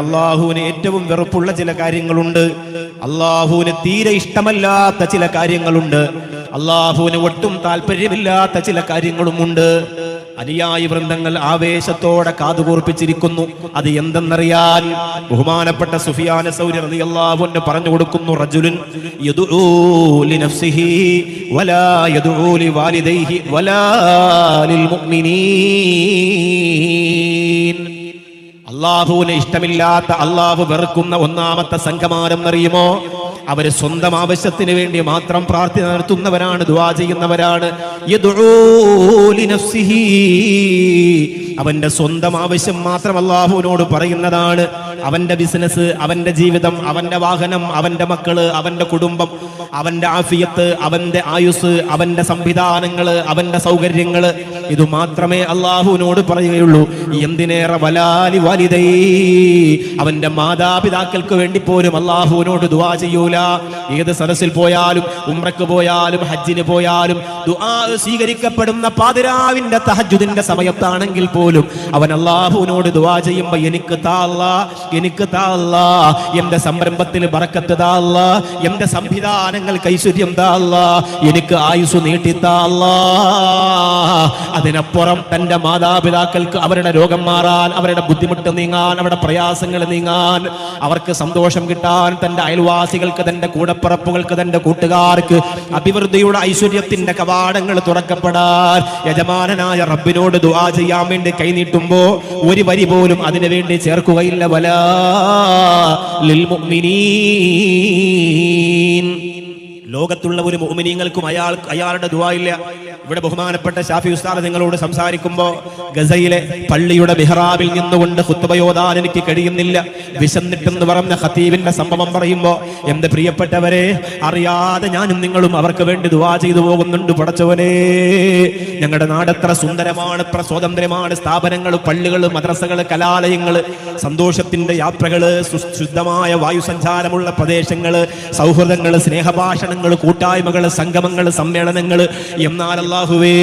അള്ളാഹുവിന് ഏറ്റവും വെറുപ്പുള്ള ചില കാര്യങ്ങളുണ്ട്. അള്ളാഹുവിന് തീരെ ഇഷ്ടമല്ലാത്ത ചില കാര്യങ്ങളുണ്ട്. അള്ളാഹുവിന് ഒട്ടും താല്പര്യമില്ലാത്ത ചില കാര്യങ്ങളുമുണ്ട്. അനുയായി വൃന്ദങ്ങൾ ആവേശത്തോടെ കാതുകൂർപ്പിച്ചിരിക്കുന്നു. അത് എന്തെന്നറിയാൻ ബഹുമാനപ്പെട്ട സുഫിയാന സൗരി റളിയല്ലാഹുവിന് പറഞ്ഞു കൊടുക്കുന്നു റജുലുൻ യദുഊ ലിനഫ്സിഹി വലാ യദുഊ ലിവാലിദൈഹി വലാ ലിൽമുഅ്മിനീൻ അള്ളാഹുവിന് ഇഷ്ടമില്ലാത്ത അള്ളാഹു വെറുക്കുന്ന ഒന്നാമത്തെ സംഘമാരം അറിയുമോ അവർ സ്വന്തം ആവശ്യത്തിന് വേണ്ടി മാത്രം പ്രാർത്ഥന നടത്തുന്നവരാണ് ദുവാ ചെയ്യുന്നവരാണ്. അവന്റെ സ്വന്തം ആവശ്യം മാത്രം അള്ളാഹുവിനോട് പറയുന്നതാണ്. അവന്റെ ബിസിനസ് അവന്റെ ജീവിതം അവന്റെ വാഹനം അവന്റെ മക്കൾ അവന്റെ കുടുംബം അവന്റെ ആഫിയത്ത് അവന്റെ ആയുസ് അവന്റെ സംവിധാനങ്ങൾ അവന്റെ സൗകര്യങ്ങൾ. ഇത് മാത്രമേ അള്ളാഹുവിനോട് പറയുകയുള്ളൂ. എന്തിനേറെ വലാലി വലിതൈ അവന്റെ മാതാപിതാക്കൾക്ക് വേണ്ടി പോലും അള്ളാഹുവിനോട് ദുവാ ചെയ്യൂല. ഏത് സദസ്സിൽ പോയാലും ഉംറക്ക് പോയാലും ഹജ്ജിന് പോയാലും ദുആ സ്വീകരിക്കപ്പെടുന്ന പാതിരാവിന്റെ തഹജുദിന്റെ സമയത്താണെങ്കിൽ പോലും അവൻ അള്ളാഹുവിനോട് ദുവാ ചെയ്യുമ്പോ എനിക്ക് താ അല്ലാ, എനിക്ക് താ അല്ലാ, എന്റെ സംരംഭത്തിൽ ബറക്കത്ത് താ അല്ലാ, എന്റെ സംവിധാനങ്ങൾക്ക് ഐശ്വര്യം താ അല്ലാ, എനിക്ക് ആയുസ് നീട്ടി താ അല്ലാ. അതിനപ്പുറം തന്റെ മാതാപിതാക്കൾക്ക് അവരുടെ രോഗം മാറാൻ അവരുടെ ബുദ്ധിമുട്ട് നീങ്ങാൻ അവരുടെ പ്രയാസങ്ങൾ നീങ്ങാൻ അവർക്ക് സന്തോഷം കിട്ടാൻ തന്റെ അയൽവാസികൾക്ക് തന്റെ കൂടപ്പിറപ്പുകൾക്ക് തന്റെ കൂട്ടുകാർക്ക് അഭിവൃദ്ധിയുടെ ഐശ്വര്യത്തിന്റെ കവാടങ്ങൾ തുറക്കപ്പെടാൻ യജമാനനായ റബ്ബിനോട് ദുആ ചെയ്യാൻ വേണ്ടി കൈനീട്ടുമ്പോ ഒരു വരി പോലും അതിനു വേണ്ടി ചേർക്കുകയില്ല. വലാ ലിൽ മുഅ്മിനീൻ ലോകത്തുള്ള ഒരു മുഅ്മിനീങ്ങൾക്കും അയാൾ അയാളുടെ ദുആ ഇല്ല ഇവിടെ ബഹുമാനപ്പെട്ട ഷാഫി ഉസ്താദ് നിങ്ങളോട് സംസാരിക്കുമ്പോൾ ഗസയിലെ പള്ളിയുടെ മിഹ്റാബിൽ നിന്നുകൊണ്ട് ഖുത്ബയോദാൻ എനിക്ക് കഴിയുന്നില്ല. വിശന്നിട്ടെന്ന് പറഞ്ഞ ഖത്തീബിന്റെ സംഭവം പറയുമ്പോൾ എന്റെ പ്രിയപ്പെട്ടവരെ അറിയാതെ ഞാനും നിങ്ങളും അവർക്ക് വേണ്ടി ദുവാ ചെയ്തു പോകുന്നുണ്ട് പടച്ചവനെ. ഞങ്ങളുടെ നാടെത്ര സുന്ദരമാണ് എത്ര സ്വാതന്ത്ര്യമാണ്. സ്ഥാപനങ്ങൾ പള്ളികൾ മദ്രസകൾ കലാലയങ്ങൾ സന്തോഷത്തിന്റെ യാത്രകൾ ശുദ്ധമായ വായുസഞ്ചാരമുള്ള പ്രദേശങ്ങൾ സൗഹൃദങ്ങൾ സ്നേഹഭാഷണങ്ങൾ കൂട്ടായ്മകൾ സംഗമങ്ങൾ സമ്മേളനങ്ങൾ. എന്നാൽ അല്ലാഹുവേ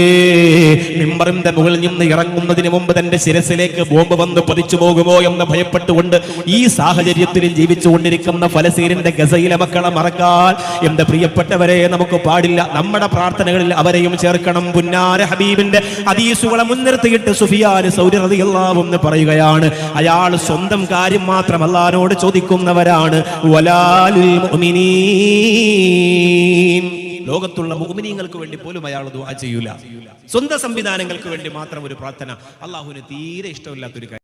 മിമ്പറിന്റെ മുകളിൽ നിന്ന് ഇറങ്ങുന്നതിന് മുമ്പ് തന്റെ ശിരസിലേക്ക് ബോംബ് വന്ന് പതിച്ചു പോകുമോ എന്ന് ഭയപ്പെട്ടുകൊണ്ട് ഈ സാഹചര്യത്തിൽ ജീവിച്ചുകൊണ്ടിരിക്കുന്ന ഫലസീനിന്റെ ഗസയിലെ മക്കളെ മറക്കാൻ എന്റെ പ്രിയപ്പെട്ടവരെ നമുക്ക് പാടില്ല. നമ്മുടെ പ്രാർത്ഥനകളിൽ അവരെയും ചേർക്കണം. പുന്നാര ഹബീബിന്റെ അതീസുകളെ മുൻനിർത്തിയിട്ട് സുഫിയാൻ എന്ന് പറയുകയാണ് അയാൾ സ്വന്തം കാര്യം മാത്രം അല്ലാനോട് ചോദിക്കുന്നവരാണ്. വലാലുൽ മുഅ്മിനീൻ. ലോകത്തുള്ള മുഅ്മിനീങ്ങൾക്ക് വേണ്ടി പോലും അയാൾ ദുആ ചെയ്യൂല. സ്വന്തം സംവിധാനങ്ങൾക്ക് വേണ്ടി മാത്രം ഒരു പ്രാർത്ഥന. അള്ളാഹുവിന് തീരെ ഇഷ്ടമില്ലാത്തൊരു കാര്യം.